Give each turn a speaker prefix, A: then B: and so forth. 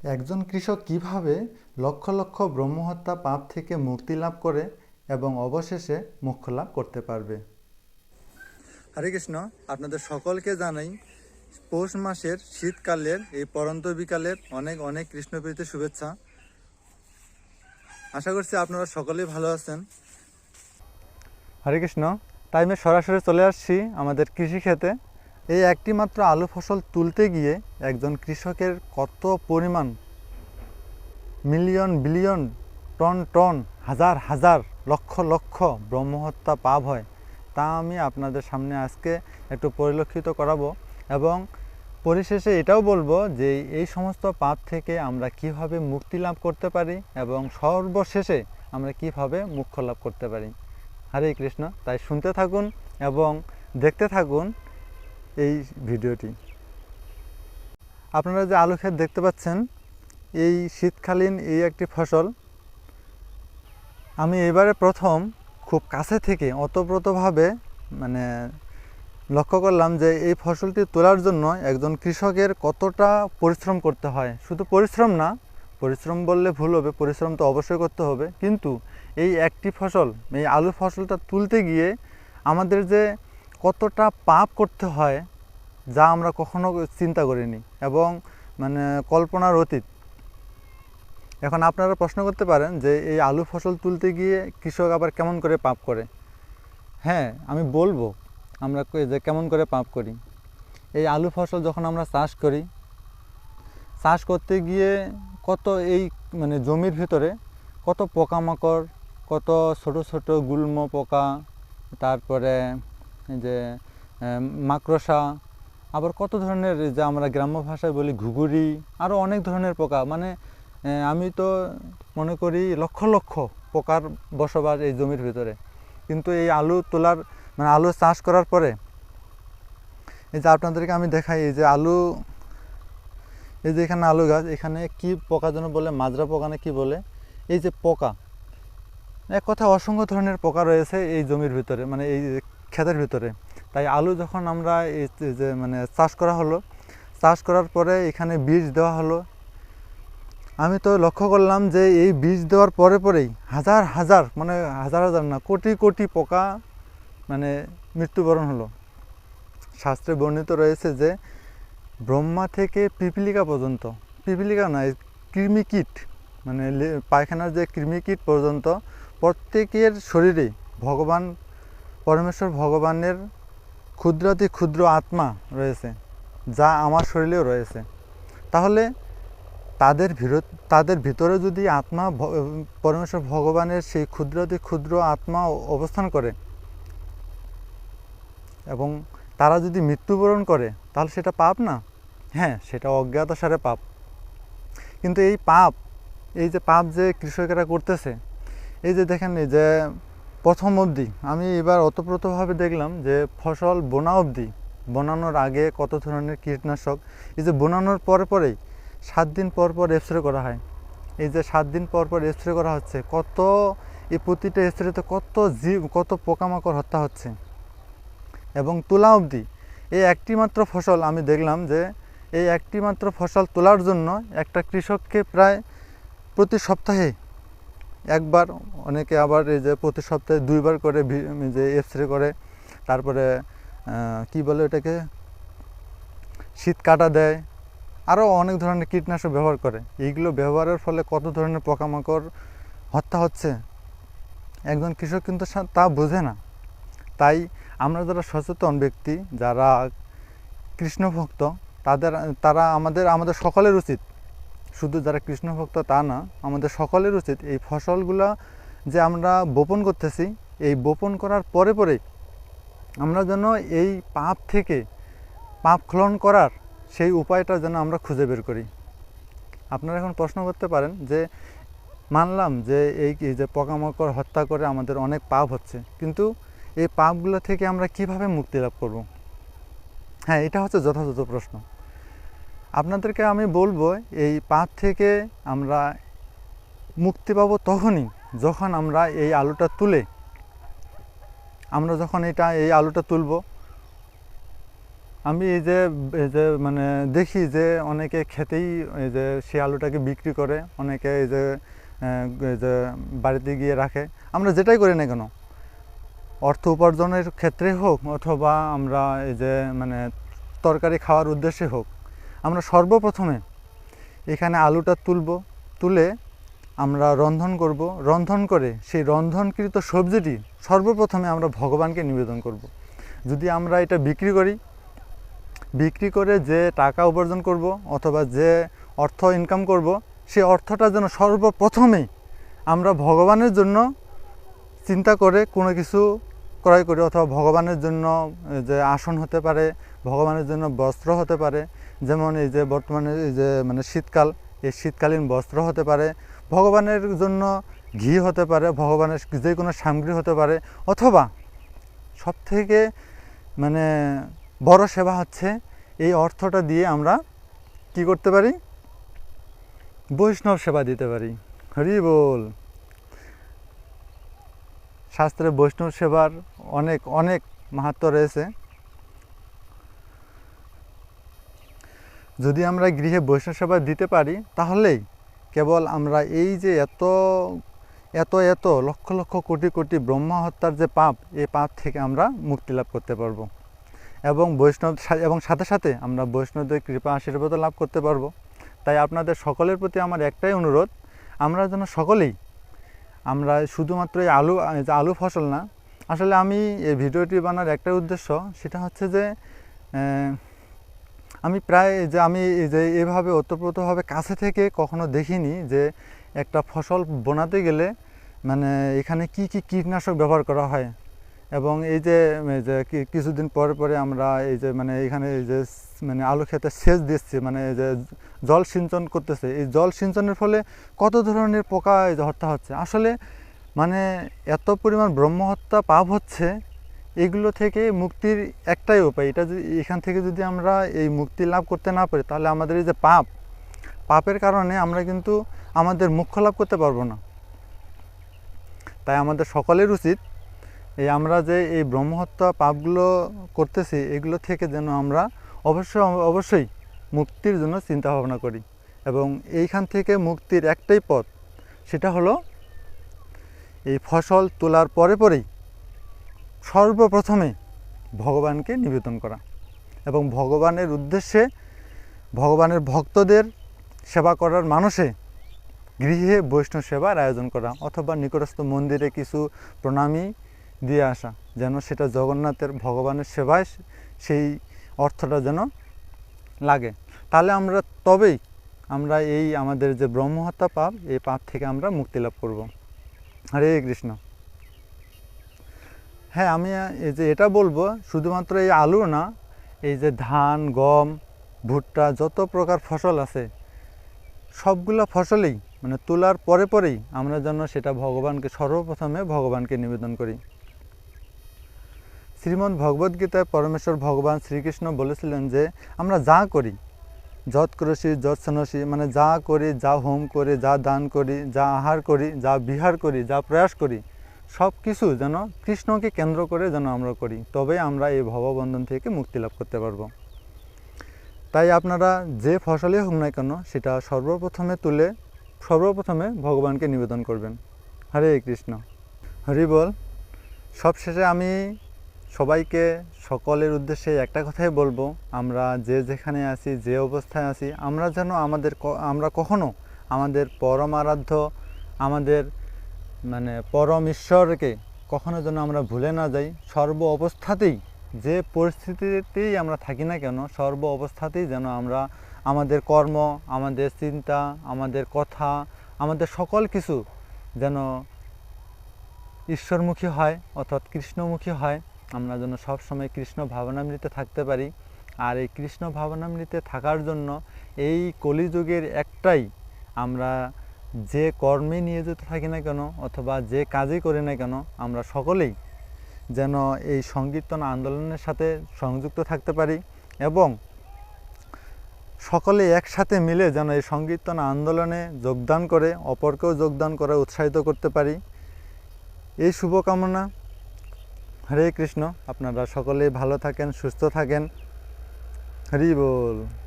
A: একজন কৃষক কীভাবে লক্ষ লক্ষ ব্রহ্মহত্যা পাপ থেকে মুক্তি লাভ করে এবং অবশেষে মোক্ষ লাভ করতে পারবে? হরে কৃষ্ণ আপনাদের সকলকে জানাই পৌষ মাসের শীতকালের এই পরন্ত বিকালের অনেক অনেক কৃষ্ণপ্রীতি শুভেচ্ছা। আশা করছি আপনারা সকলেই ভালো আছেন। হরে কৃষ্ণ তাই আমি সরাসরি চলে আসছি আমাদের কৃষি ক্ষেতে এই একটি মাত্র আলু ফসল তুলতে গিয়ে একজন কৃষকের কত পরিমাণ মিলিয়ন বিলিয়ন টন টন হাজার হাজার লক্ষ লক্ষ ব্রহ্মহত্যা পাপ হয়, তা আমি আপনাদের সামনে আজকে একটু পরিলক্ষিত করাবো এবং পরিশেষে এটাও বলব যে এই সমস্ত পাপ থেকে আমরা কীভাবে মুক্তি লাভ করতে পারি এবং সর্বশেষে আমরা কীভাবে মুখ্য লাভ করতে পারি। হরে কৃষ্ণ, তাই শুনতে থাকুন এবং দেখতে থাকুন এই ভিডিওটি। আপনারা যে আলু ক্ষেত দেখতে পাচ্ছেন, এই শীতকালীন এই একটি ফসল। আমি এবারে প্রথম খুব কাছে থেকে অতপ্রতভাবে মানে লক্ষ্য করলাম যে এই ফসলটি তোলার জন্য একজন কৃষকের কতটা পরিশ্রম করতে হয়। শুধু পরিশ্রম না, পরিশ্রম বললে ভুল হবে, পরিশ্রম তো অবশ্যই করতে হবে। কিন্তু এই একটি ফসল, এই আলু ফসলটা তুলতে গিয়ে আমাদের যে কতটা পাপ করতে হয় যা আমরা কখনো চিন্তা করিনি এবং মানে কল্পনার অতীত। এখন আপনারা প্রশ্ন করতে পারেন যে এই আলু ফসল তুলতে গিয়ে কৃষক আবার কেমন করে পাপ করে? হ্যাঁ আমি বলব আমরা যে কেমন করে পাপ করি। এই আলু ফসল যখন আমরা চাষ করি, চাষ করতে গিয়ে কত এই মানে জমির ভিতরে কত পোকামাকড়, কত ছোট ছোট গুল্ম পোকা, তারপরে যে মাকড়সা, আবার কত ধরনের যে আমরা গ্রাম্য ভাষায় বলি ঘুঘুরি আরও অনেক ধরনের পোকা। মানে আমি তো মনে করি লক্ষ লক্ষ পোকার বসবাস এই জমির ভিতরে। কিন্তু এই আলু তোলার মানে আলু চাষ করার পরে, এই যে আপনাদেরকে আমি দেখাই, এই যে আলু, এই যে এখানে আলু গাছ, এখানে কি পোকা যেন বলে, মাজরা পোকা না কি বলে, এই যে পোকা। এক কথা অসংখ্য ধরনের পোকা রয়েছে এই জমির ভিতরে মানে এই ক্ষেতের ভিতরে। তাই আলু যখন আমরা যে মানে চাষ করা হলো, চাষ করার পরে এখানে বীজ দেওয়া হলো। আমি তো লক্ষ্য করলাম যে এই বীজ দেওয়ার পরে পরেই হাজার হাজার মানে হাজার হাজার না, কোটি কোটি পোকা মানে মৃত্যুবরণ হলো। শাস্ত্রে বর্ণিত রয়েছে যে ব্রহ্মা থেকে পিপিলিকা পর্যন্ত, পিপিলিকা নয় কৃমিকীট মানে পায়খানার যে কৃমিকীট পর্যন্ত প্রত্যেকের শরীরে ভগবান পরমেশ্বর ভগবানের ক্ষুদ্রাতি ক্ষুদ্র আত্মা রয়েছে, যা আমার শরীরেও রয়েছে। তাহলে তাদের তাদের ভিতরে যদি আত্মা পরমেশ্বর ভগবানের সেই ক্ষুদ্রাতি ক্ষুদ্র আত্মা অবস্থান করে এবং তারা যদি মৃত্যুবরণ করে, তাহলে সেটা পাপ না? হ্যাঁ সেটা অজ্ঞাতসারে পাপ। কিন্তু এই পাপ, এই যে পাপ যে কৃষকেরা করতেছে, এই যে দেখেন এই যে প্রথম অবধি আমি এবার অতপ্রতভাবে দেখলাম যে ফসল বোনা অবধি, বোনানোর আগে কত ধরনের কীটনাশক, এই যে বোনানোর পরে পরেই সাত দিন পর পর স্প্রে করা হয়। এই যে সাত দিন পর পর স্প্রে করা হচ্ছে, কত এই প্রতিটা স্প্রেতে কত জীব, কত পোকামাকড় হত্যা হচ্ছে। এবং তোলা অবধি এই একটি মাত্র ফসল আমি দেখলাম যে এই একটি মাত্র ফসল তোলার জন্য একটা কৃষককে প্রায় প্রতি সপ্তাহে একবার, অনেকে আবার এই যে প্রতি সপ্তাহে দুইবার করে যে স্প্রে করে, তারপরে কি বলে এটাকে শীত কাটা দেয় আরও অনেক ধরনের কীটনাশক ব্যবহার করে। এইগুলো ব্যবহারের ফলে কত ধরনের পোকামাকড় হত্যা হচ্ছে? একজন কৃষক কিন্তু তা বোঝে না। তাই আমরা যারা সচেতন ব্যক্তি, যারা কৃষ্ণভক্ত, তাদের, তারা আমাদের আমাদের সকলের উচিত শুধু যারা কৃষ্ণ ভক্ত তা না, আমাদের সকলের উচিত এই ফসলগুলো যে আমরা বপন করতেছি, এই বপন করার পরে পরে আমরা যেন এই পাপ থেকে পাপ খলন করার সেই উপায়টা যেন আমরা খুঁজে বের করি। আপনারা এখন প্রশ্ন করতে পারেন যে, মানলাম যে এই যে পোকামাকড় হত্যা করে আমাদের অনেক পাপ হচ্ছে, কিন্তু এই পাপগুলো থেকে আমরা কীভাবে মুক্তি লাভ করব? হ্যাঁ এটা হচ্ছে যথাযথ প্রশ্ন। আপনাদেরকে আমি বলব, এই পাপ থেকে আমরা মুক্তি পাবো তখনই যখন আমরা এই আলুটা তুলে, আমরা যখন এটা, এই আলুটা তুলব। আমি এই যে এই যে মানে দেখি যে অনেকে খেতেই এই যে সে আলুটাকে বিক্রি করে, অনেকে এই যে যে বাড়িতে গিয়ে রাখে। আমরা যেটাই করি না কেন, অর্থ উপার্জনের ক্ষেত্রে হোক অথবা আমরা এই যে মানে তরকারি খাওয়ার উদ্দেশ্যে হোক আমরা সর্বপ্রথমে এখানে আলুটা তুলব, তুলে আমরা রন্ধন করব। রন্ধন করে সেই রন্ধনকৃত সবজিটি সর্বপ্রথমে আমরা ভগবানকে নিবেদন করব। যদি আমরা এটা বিক্রি করি, বিক্রি করে যে টাকা উপার্জন করব অথবা যে অর্থ ইনকাম করব সেই অর্থটা যেন সর্বপ্রথমেই আমরা ভগবানের জন্য চিন্তা করে কোনো কিছু ক্রয় করি অথবা ভগবানের জন্য যে আসন হতে পারে, ভগবানের জন্য বস্ত্র হতে পারে, যেমন এই যে বর্তমানে এই যে মানে শীতকাল, এই শীতকালীন বস্ত্র হতে পারে, ভগবানের জন্য ঘি হতে পারে, ভগবানের যে কোনো সামগ্রী হতে পারে, অথবা সব থেকে মানে বড় সেবা হচ্ছে এই অর্থটা দিয়ে আমরা কি করতে পারি? বৈষ্ণব সেবা দিতে পারি। হরি বল। শাস্ত্রে বৈষ্ণব সেবার অনেক অনেক মাহাত্ম রয়েছে। যদি আমরা গৃহে বৈষ্ণব সেবা দিতে পারি, তাহলেই কেবল আমরা এই যে এত এত এত লক্ষ লক্ষ কোটি কোটি ব্রহ্মা হত্যার যে পাপ এই পাপ থেকে আমরা মুক্তি লাভ করতে পারব। এবং বৈষ্ণব এবং সাথে সাথে আমরা বৈষ্ণবদের কৃপা আশীর্বাদও লাভ করতে পারব। তাই আপনাদের সকলের প্রতি আমার একটাই অনুরোধ, আমরা যেন সকলেই, আমরা শুধুমাত্র এই আলু আলু ফসল না আসলে আমি এই ভিডিওটি বানার একটা উদ্দেশ্য, সেটা হচ্ছে যে আমি প্রায় যে আমি যে এভাবে ওতপ্রোতভাবে কাছে থেকে কখনো দেখিনি যে একটা ফসল বোনাতে গেলে মানে এখানে কি কি কীটনাশক ব্যবহার করা হয়। এবং এই যে কিছুদিন পরে পরে আমরা এই যে মানে এখানে এই যে মানে আলু খেতে সেচ দিচ্ছি মানে যে জল সিঞ্চন করতেছে। এই জল সিঞ্চনের ফলে কত ধরনের পোকা হত্যা হচ্ছে? আসলে মানে এত পরিমাণ ব্রহ্মহত্যা পাপ হচ্ছে, এগুলো থেকে মুক্তির একটাই উপায়। এটা যদি এখান থেকে যদি আমরা এই মুক্তি লাভ করতে না পারি, তাহলে আমাদের এই যে পাপ, পাপের কারণে আমরা কিন্তু আমাদের মুখ্য লাভ করতে পারব না। তাই আমাদের সকলের উচিত এই আমরা যে এই ব্রহ্মহত্যা পাপগুলো করতেছি, এগুলো থেকে যেন আমরা অবশ্যই অবশ্যই মুক্তির জন্য চিন্তা ভাবনা করি। এবং এইখান থেকে মুক্তির একটাই পথ, সেটা হলো এই ফসল তোলার পরে পরেই সর্বপ্রথমে ভগবানকে নিবেদন করা এবং ভগবানের উদ্দেশ্যে ভগবানের ভক্তদের সেবা করার মানুষে গৃহে বৈষ্ণব সেবার আয়োজন করা অথবা নিকটস্থ মন্দিরে কিছু প্রণামী দিয়ে আসা যেন সেটা জগন্নাথের ভগবানের সেবায় সেই অর্থটা যেন লাগে। তাহলে আমরা তবেই আমরা এই আমাদের যে ব্রহ্মহত্যা পাপ, এই পাপ থেকে আমরা মুক্তি লাভ করব। হরে কৃষ্ণ। হ্যাঁ আমি এই যে এটা বলব, শুধুমাত্র এই আলু না, এই যে ধান, গম, ভুট্টা, যত প্রকার ফসল আছে, সবগুলো ফসলেই মানে তোলার পরে পরেই আমরা যেন সেটা ভগবানকে, সর্বপ্রথমে ভগবানকে নিবেদন করি। শ্রীমদ্ ভগবদ্গীতায় পরমেশ্বর ভগবান শ্রীকৃষ্ণ বলেছিলেন যে, আমরা যা করি যৎ করসি যৎ সনসি মানে যা করি, যা হোম করি, যা দান করি, যা আহার করি, যা বিহার করি, যা প্রয়াস করি, সব কিছু যেন কৃষ্ণকে কেন্দ্র করে যেন আমরা করি তবে আমরা এই ভববন্ধন থেকে মুক্তি লাভ করতে পারব। তাই আপনারা যে ফসলই হোক না কেন, সেটা সর্বপ্রথমে তুলে, সর্বপ্রথমে ভগবানকে নিবেদন করবেন। হরে কৃষ্ণ। হরি বল, সবশেষে আমি সবাইকে সকলের উদ্দেশ্যে একটা কথাই বলব, আমরা যে যেখানে আছি, যে অবস্থায় আছি, আমরা যেন আমাদের আমরা কখনো আমাদের পরম আরাধ্য, আমাদের মানে পরম ঈশ্বরকে কখনো যেন আমরা ভুলে না যাই। সর্ব অবস্থাতেই, যে পরিস্থিতিতেই আমরা থাকি না কেন, সর্ব অবস্থাতেই যেন আমরা আমাদের কর্ম, আমাদের চিন্তা, আমাদের কথা, আমাদের সকল কিছু যেন ঈশ্বরমুখী হয়, অর্থাৎ কৃষ্ণমুখী হয়। আমরা যেন সবসময় কৃষ্ণ ভাবনামৃতে থাকতে পারি। আর এই কৃষ্ণ ভাবনামৃতে থাকার জন্য এই কলিযুগের একটাই আমরা যে কর্মে নিয়োজিত থাকি না কেন অথবা যে কাজই করি না কেন, আমরা সকলেই যেন এই সংকীর্তন আন্দোলনের সাথে সংযুক্ত থাকতে পারি এবং সকলে একসাথে মিলে যেন এই সংকীর্তন আন্দোলনে যোগদান করে, অপরকেও যোগদান করে, উৎসাহিত করতে পারি। এই শুভকামনা হরে কৃষ্ণ। আপনারা সকলেই ভালো থাকেন সুস্থ থাকেন। হরি বল।